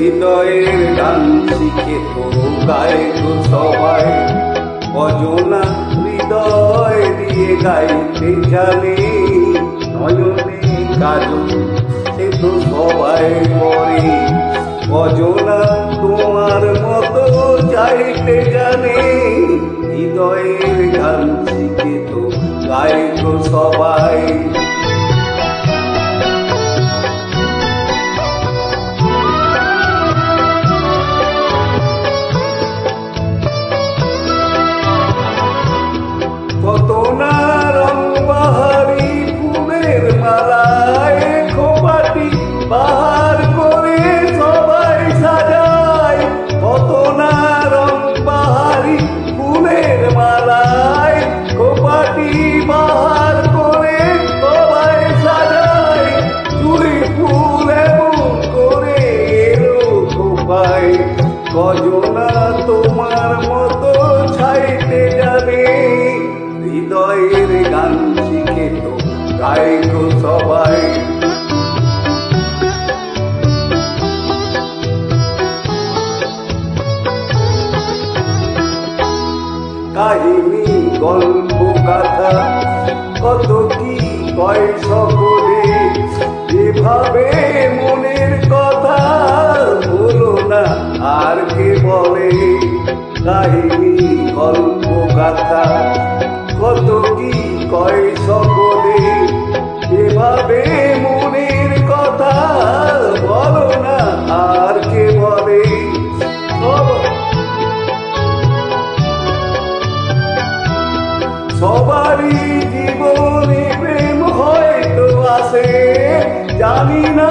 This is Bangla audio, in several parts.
হৃদয়ের গান শিখে তো গায়ে তো সবাই অজনা হৃদয় দিয়ে গাইতে জানে নয়নে কাজল, সে তো সবাই করে অজনা তোমার মতো চাইতে জানে হৃদয়ের গান শিখে তো গায়ে তো সবাই। তোমার মতো ছাইতে যাবে। হৃদয়ের গান শিখে তো সবাই। কাহিনী, গল্প গাথা কত কি কয় সকলে, এভাবে মনের কথা না, আর কে বলে? কাহিনী গল্প গাথা কত কি কয় সকলে? এভাবে মনের কথা বলো না, আর কে বলে? সবারই জীবনে প্রেম হয়তো আসে জানি না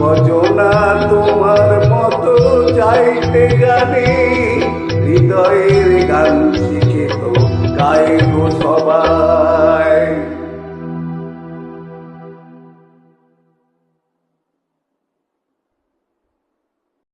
কজনা তোমার মতো চাইতে গানে হৃদয়ের গান শিখে তো সবাই